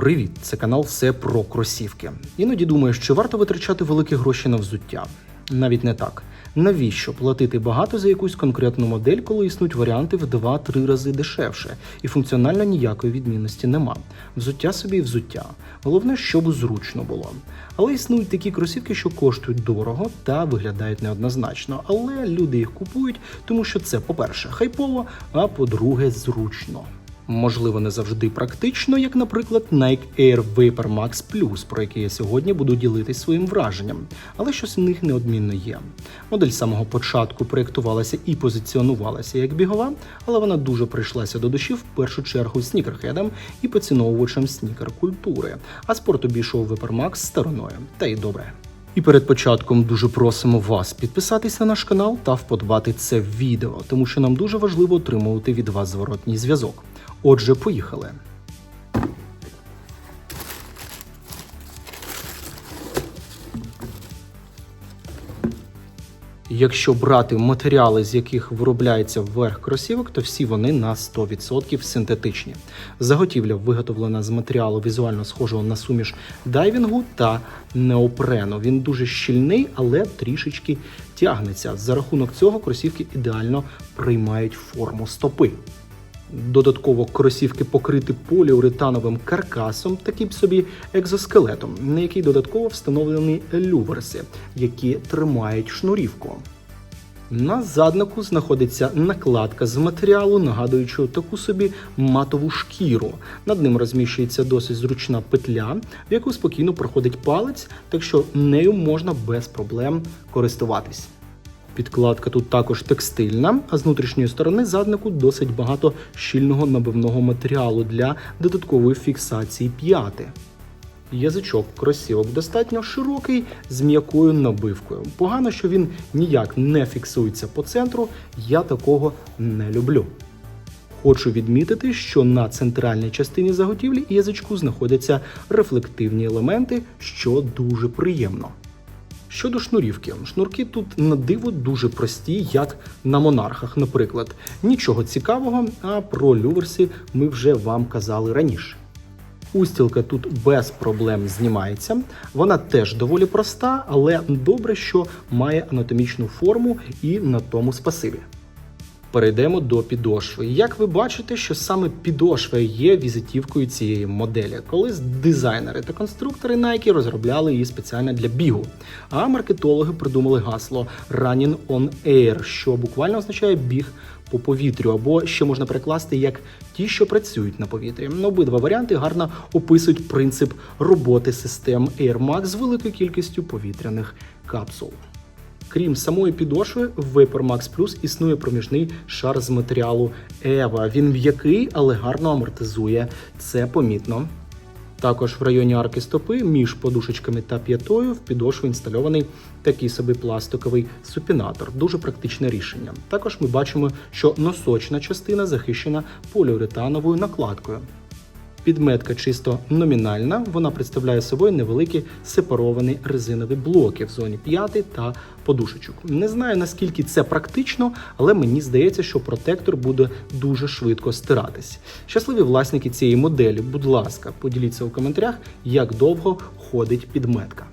Привіт, це канал Все про кросівки. Іноді думаєш, чи варто витрачати великі гроші на взуття? Навіть не так. Навіщо платити багато за якусь конкретну модель, коли існують варіанти в 2-3 рази дешевше, і функціонально ніякої відмінності нема. Взуття собі і взуття. Головне, щоб зручно було. Але існують такі кросівки, що коштують дорого та виглядають неоднозначно. Але люди їх купують, тому що це, по-перше, хайпово, а по-друге, зручно. Можливо, не завжди практично, як, наприклад, Nike Air Vapor Max Plus, про який я сьогодні буду ділитись своїм враженням, але щось в них неодмінно є. Модель з самого початку проєктувалася і позиціонувалася як бігова, але вона дуже прийшлася до душі в першу чергу снікерхедам і поціновувачам снікер-культури, а спорт обійшов Vapor Max стороною. Та й добре. І перед початком дуже просимо вас підписатись на наш канал та вподобати це відео, тому що нам дуже важливо отримувати від вас зворотній зв'язок. Отже, поїхали. Якщо брати матеріали, з яких виробляється верх кросівок, то всі вони на 100% синтетичні. Заготівля виготовлена з матеріалу візуально схожого на суміш дайвінгу та неопрену. Він дуже щільний, але трішечки тягнеться. За рахунок цього кросівки ідеально приймають форму стопи. Додатково кросівки покриті поліуретановим каркасом, таким собі екзоскелетом, на який додатково встановлені люверси, які тримають шнурівку. На заднику знаходиться накладка з матеріалу, нагадуючи таку собі матову шкіру. Над ним розміщується досить зручна петля, в яку спокійно проходить палець, так що нею можна без проблем користуватись. Підкладка тут також текстильна, а з внутрішньої сторони заднику досить багато щільного набивного матеріалу для додаткової фіксації п'яти. Язичок кросівок достатньо широкий з м'якою набивкою. Погано, що він ніяк не фіксується по центру, я такого не люблю. Хочу відмітити, що на центральній частині заготівлі язичку знаходяться рефлективні елементи, що дуже приємно. Щодо шнурівки, шнурки тут на диво дуже прості, як на монархах, наприклад. Нічого цікавого, а про люверси ми вже вам казали раніше. Устілка тут без проблем знімається. Вона теж доволі проста, але добре, що має анатомічну форму і на тому спасибі. Перейдемо до підошви. Як ви бачите, що саме підошва є візитівкою цієї моделі, колись дизайнери та конструктори Nike розробляли її спеціально для бігу. А маркетологи придумали гасло Running on Air, що буквально означає біг по повітрю, або ще можна перекласти як ті, що працюють на повітрі. Ну, Обидва варіанти гарно описують принцип роботи систем Air Max з великою кількістю повітряних капсул. Крім самої підошви, в Vapor Max Plus існує проміжний шар з матеріалу EVA. Він м'який, але гарно амортизує. Це помітно. Також в районі арки стопи між подушечками та п'ятою в підошву інстальований такий собі пластиковий супінатор. Дуже практичне рішення. Також ми бачимо, що носочна частина захищена поліуретановою накладкою. Підметка чисто номінальна, вона представляє собою невеликі сепаровані резинові блоки в зоні п'яти та подушечок. Не знаю наскільки це практично, але мені здається, що протектор буде дуже швидко стиратись. Щасливі власники цієї моделі, будь ласка, поділіться у коментарях, як довго ходить підметка.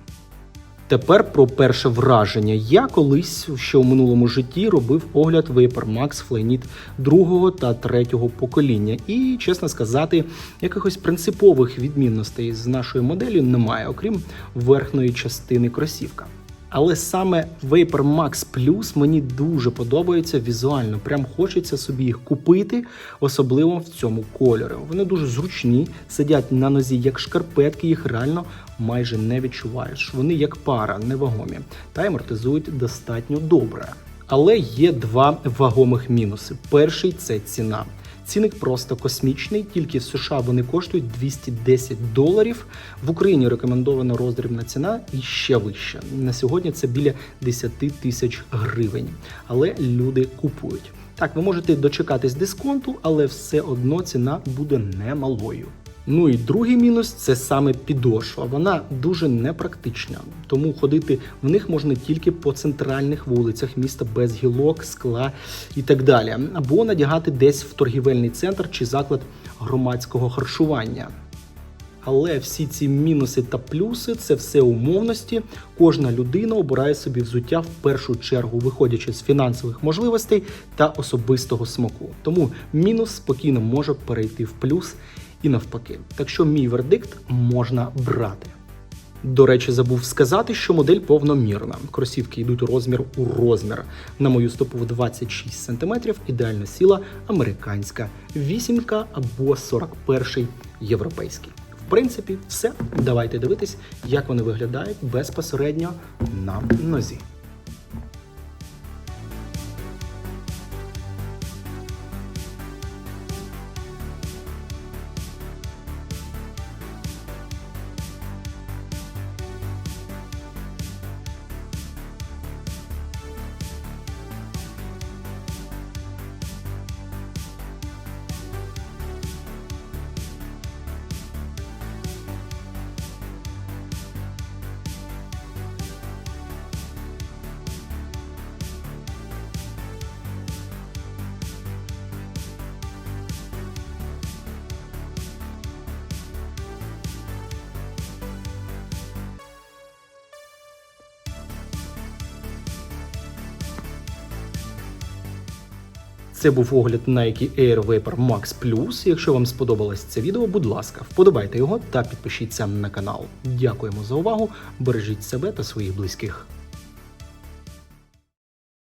Тепер про перше враження. Я колись ще у минулому житті робив огляд Max Flyknit другого та третього покоління. І, чесно сказати, якихось принципових відмінностей з нашою моделлю немає, окрім верхньої частини кросівка. Але саме Vapor Max Plus мені дуже подобається візуально. Прям хочеться собі їх купити, особливо в цьому кольорі. Вони дуже зручні, сидять на нозі як шкарпетки, їх реально майже не відчуваєш. Вони як пара, невагомі, та амортизують достатньо добре. Але є два вагомих мінуси. Перший це ціна. Цінник просто космічний, тільки в США вони коштують 210 доларів. В Україні рекомендована роздрібна ціна і ще вища. На сьогодні це біля 10 тисяч гривень. Але люди купують. Так, ви можете дочекатись дисконту, але все одно ціна буде немалою. Ну і другий мінус це саме підошва. Вона дуже непрактична, тому ходити в них можна тільки по центральних вулицях міста без гілок, скла і так далі, або надягати десь в торгівельний центр чи заклад громадського харчування. Але всі ці мінуси та плюси це все умовності. Кожна людина обирає собі взуття в першу чергу, виходячи з фінансових можливостей та особистого смаку. Тому мінус спокійно може перейти в плюс і навпаки. Так що мій вердикт можна брати. До речі, забув сказати, що модель повномірна. Кросівки йдуть розмір у розмір. На мою стопу в 26 см ідеально сіла американська вісімка або 41 європейський. В принципі, все. Давайте дивитись, як вони виглядають безпосередньо на нозі. Це був огляд Nike Air Vapor Max Plus. Якщо вам сподобалось це відео, будь ласка, вподобайте його та підпишіться на канал. Дякуємо за увагу. Бережіть себе та своїх близьких.